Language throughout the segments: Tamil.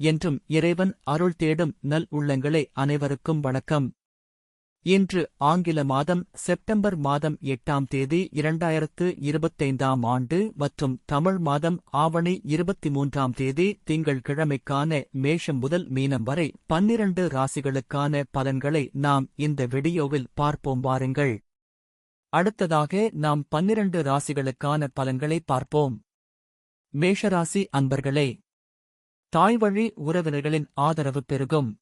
என்றும் இறைவன் அருள் தேடும் நல் உள்ளங்களே அனைவருக்கும் வணக்கம். இன்று ஆங்கில மாதம் செப்டம்பர் மாதம் எட்டாம் தேதி இரண்டாயிரத்து இருபத்தைந்தாம் ஆண்டு மற்றும் தமிழ் மாதம் ஆவணி இருபத்தி மூன்றாம் தேதி திங்கள் கிழமைக்கான மேஷம் முதல் மீனம் வரை பன்னிரண்டு ராசிகளுக்கான பலன்களை நாம் இந்த வீடியோவில் பார்ப்போம் வாருங்கள். அடுத்ததாக நாம் பன்னிரண்டு ராசிகளுக்கான பலன்களை பார்ப்போம். மேஷராசி அன்பர்களே தாய்வழி உறவினர்களின் ஆதரவு பெருகும்.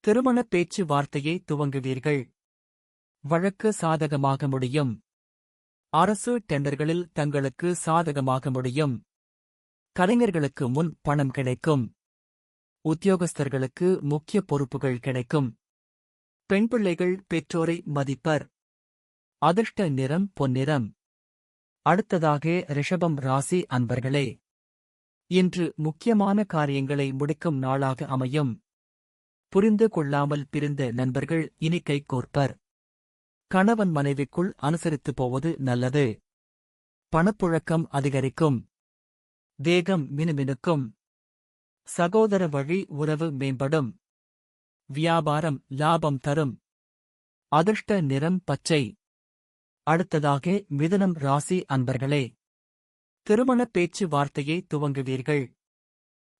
திருமண பேச்சு வார்த்தையை துவங்குவீர்கள். வழக்கு சாதகமாக முடியும். அரசு டெண்டர்களில் தங்களுக்கு சாதகமாக முடியும். கலைஞர்களுக்கு முன் பணம் கிடைக்கும். உத்தியோகஸ்தர்களுக்கு முக்கிய பொறுப்புகள் கிடைக்கும். பெண் பிள்ளைகள் பெற்றோரை மதிப்பர். அதிர்ஷ்ட நிறம் பொன்னிறம். அடுத்ததாக ரிஷபம் ராசி அன்பர்களே. இன்று முக்கியமான காரியங்களை முடிக்கும் நாளாக அமையும். புரிந்து கொள்ளாமல் பிரிந்த நண்பர்கள் இனி கைகோர்ப்பர் கணவன் மனைவிக்குள் அனுசரித்து போவது நல்லது. பணப்புழக்கம் அதிகரிக்கும். வேகம் மினுமினுக்கும். சகோதர வழி உறவு மேம்படும். வியாபாரம் லாபம் தரும். அதிர்ஷ்ட நிறம் பச்சை. அடுத்ததாக மிதனம் ராசி அன்பர்களே. திருமண பேச்சு வார்த்தையை துவங்குவீர்கள்.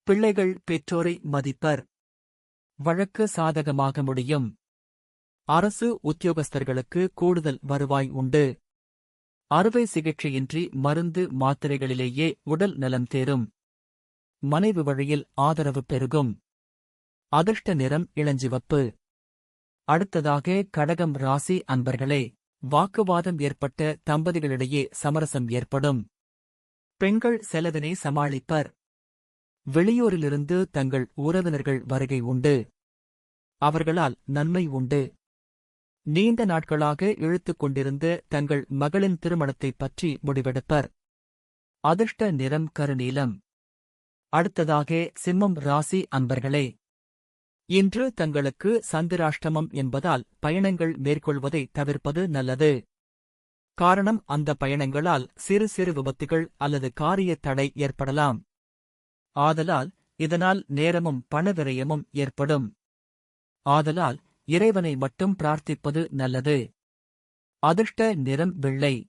பிள்ளைகள் பெற்றோரை மதிப்பர். வழக்கு சாதகமாக முடியும். அரசு உத்தியோகஸ்தர்களுக்கு கூடுதல் வருவாய் உண்டு. அறுவை சிகிச்சையின்றி மருந்து மாத்திரைகளிலேயே உடல் நலம் தேரும். மனைவி வழியில் ஆதரவு பெருகும். அதிர்ஷ்ட நிறம் இளஞ்சிவப்பு. அடுத்ததாக கடகம் ராசி அன்பர்களே வாக்குவாதம் ஏற்பட்ட தம்பதிகளிடையே சமரசம் ஏற்படும். பெண்கள் செலவினை சமாளிப்பர். வெளியூரிலிருந்து தங்கள் உறவினர்கள் வருகை உண்டு. அவர்களால் நன்மை உண்டு. நீண்ட நாட்களாக இழுத்துக் கொண்டிருந்த தங்கள் மகளின் திருமணத்தைப் பற்றி முடிவெடுப்பர். அதிர்ஷ்ட நிறம் கருநீலம். அடுத்ததாக சிம்மம் ராசி அன்பர்களே. இன்று தங்களுக்கு சந்திராஷ்டமம் என்பதால் பயணங்கள் மேற்கொள்வதை தவிர்ப்பது நல்லது. காரணம் அந்த பயணங்களால் சிறு சிறு விபத்துகள் அல்லது காரிய தடை ஏற்படலாம். ஆதலால் இதனால் நேரமும் பணவிரயமும் ஏற்படும். ஆதலால் இறைவனை மட்டும் பிரார்த்திப்பது நல்லது. அதிர்ஷ்ட நிறம் வெள்ளை.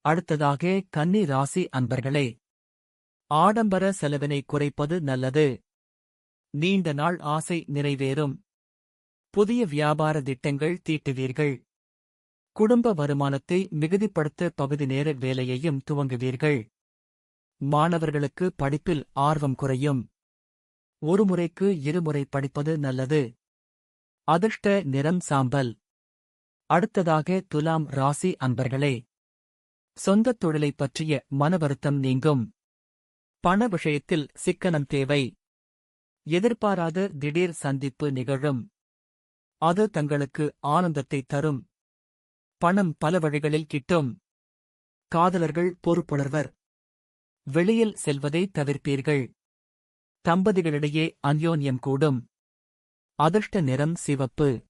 அடுத்ததாக கன்னி ராசி அன்பர்களே. ஆடம்பர செலவினை குறைப்பது நல்லது. நீண்ட நாள் ஆசை நிறைவேறும். புதிய வியாபார திட்டங்கள் தீட்டுவீர்கள். குடும்ப வருமானத்தை மிகுதிப்படுத்த பகுதி நேர வேலையையும் துவங்குவீர்கள். மாணவர்களுக்கு படிப்பில் ஆர்வம் குறையும். ஒரு முறைக்கு இருமுறை படிப்பது நல்லது. அதிர்ஷ்ட நிறம் சாம்பல். அடுத்ததாக துலாம் ராசி அன்பர்களே சொந்தத் தொழிலைப் பற்றிய மனவருத்தம் நீங்கும். பண விஷயத்தில் சிக்கனம் தேவை. எதிர்பாராத திடீர் சந்திப்பு நிகழும். அது தங்களுக்கு ஆனந்தத்தை தரும். பணம் பல வழிகளில் கிட்டும். காதலர்கள் பொறுப்புணர்வர். வெளியில் செல்வதை தவிர்ப்பீர்கள். தம்பதிகளிடையே அந்யோன்யம் கூடும். அதிர்ஷ்ட நிறம் சிவப்பு.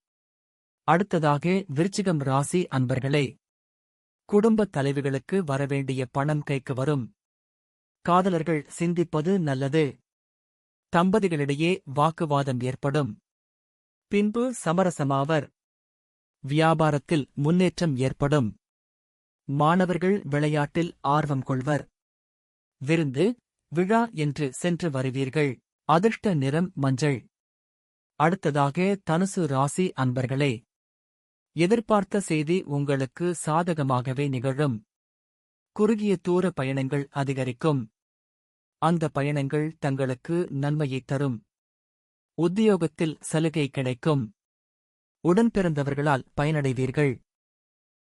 அடுத்ததாக விருச்சிகம் ராசி அன்பர்களே. குடும்பத் தலைவிகளுக்கு வரவேண்டிய பணம் கைக்கு வரும். காதலர்கள் சிந்திப்பது நல்லது. தம்பதிகளிடையே வாக்குவாதம் ஏற்படும். பின்பு சமரசமாவர். வியாபாரத்தில் முன்னேற்றம் ஏற்படும். மாணவர்கள் விளையாட்டில் ஆர்வம் கொள்வர். விருந்து விழா என்று சென்று வருவீர்கள். அதிர்ஷ்ட நிறம் மஞ்சள். அடுத்ததாக தனுசு ராசி அன்பர்களே. எதிர்பார்த்த செய்தி உங்களுக்கு சாதகமாகவே நிகழும். குறுகிய தூர பயணங்கள் அதிகரிக்கும். அந்த பயணங்கள் தங்களுக்கு நன்மையைத் தரும். உத்தியோகத்தில் சலுகை கிடைக்கும். உடன் பிறந்தவர்களால் பயனடைவீர்கள்.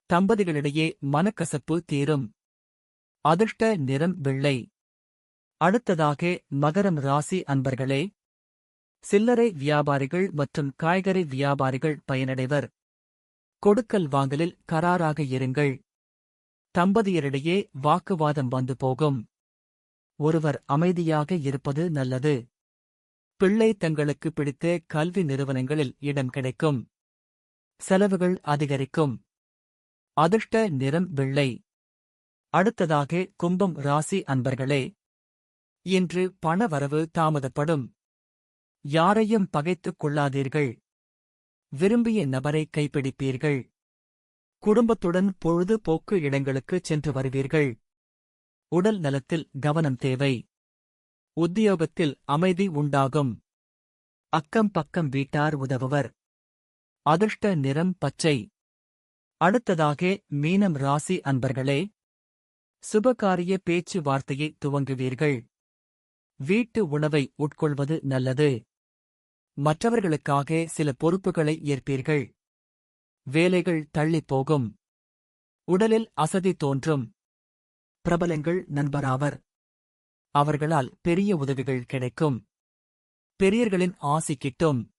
தம்பதிகளிடையே மனக்கசப்பு தீரும். அதிர்ஷ்ட நிறம் வெள்ளை. அடுத்ததாக மகரம் ராசி அன்பர்களே. சில்லறை வியாபாரிகள் மற்றும் காய்கறி வியாபாரிகள் பயனடைவர். கொடுக்கல் வாங்கலில் கராராக இருங்கள். தம்பதியரிடையே வாக்குவாதம் வந்து போகும். ஒருவர் அமைதியாக இருப்பது நல்லது. பிள்ளை தங்களுக்கு பிடித்த கல்வி நிறுவனங்களில் இடம் கிடைக்கும். செலவுகள் அதிகரிக்கும். அதிர்ஷ்ட நிறம் வெள்ளை. அடுத்ததாக கும்பம் ராசி அன்பர்களே. இன்று பணவரவு தாமதப்படும். யாரையும் பகைத்துக் கொள்ளாதீர்கள். விரும்பிய நபரை கைப்பிடிப்பீர்கள். குடும்பத்துடன் பொழுது போக்கு இடங்களுக்கு சென்று வருவீர்கள். உடல் நலத்தில் கவனம் தேவை. உத்தியோகத்தில் அமைதி உண்டாகும். அக்கம் பக்கம் வீட்டார் உதவுவர். அதிர்ஷ்ட நிறம் பச்சை. அடுத்ததாக மீனம் ராசி அன்பர்களே சுபகாரிய பேச்சு வார்த்தையை துவங்குவீர்கள். வீட்டு உணவை உட்கொள்வது நல்லது. மற்றவர்களுக்காக சில பொறுப்புகளை ஏற்பீர்கள். வேலைகள் தள்ளிப் போகும். உடலில் அசதி தோன்றும். பிரபலங்கள் நண்பராவர். அவர்களால் பெரிய உதவிகள் கிடைக்கும். பெரியர்களின் ஆசி கிட்டும்.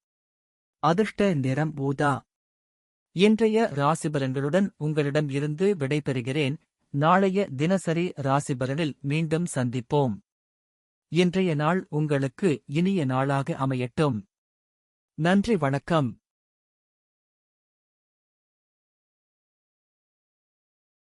அதிர்ஷ்ட நிறம் ஊதா. இன்றைய ராசிபலன்களுடன் உங்களிடம் இருந்து விடைபெறுகிறேன். நாளைய தினசரி ராசிபலனில் மீண்டும் சந்திப்போம். இன்றைய நாள் உங்களுக்கு இனிய நாளாக அமையட்டும். நன்றி வணக்கம்.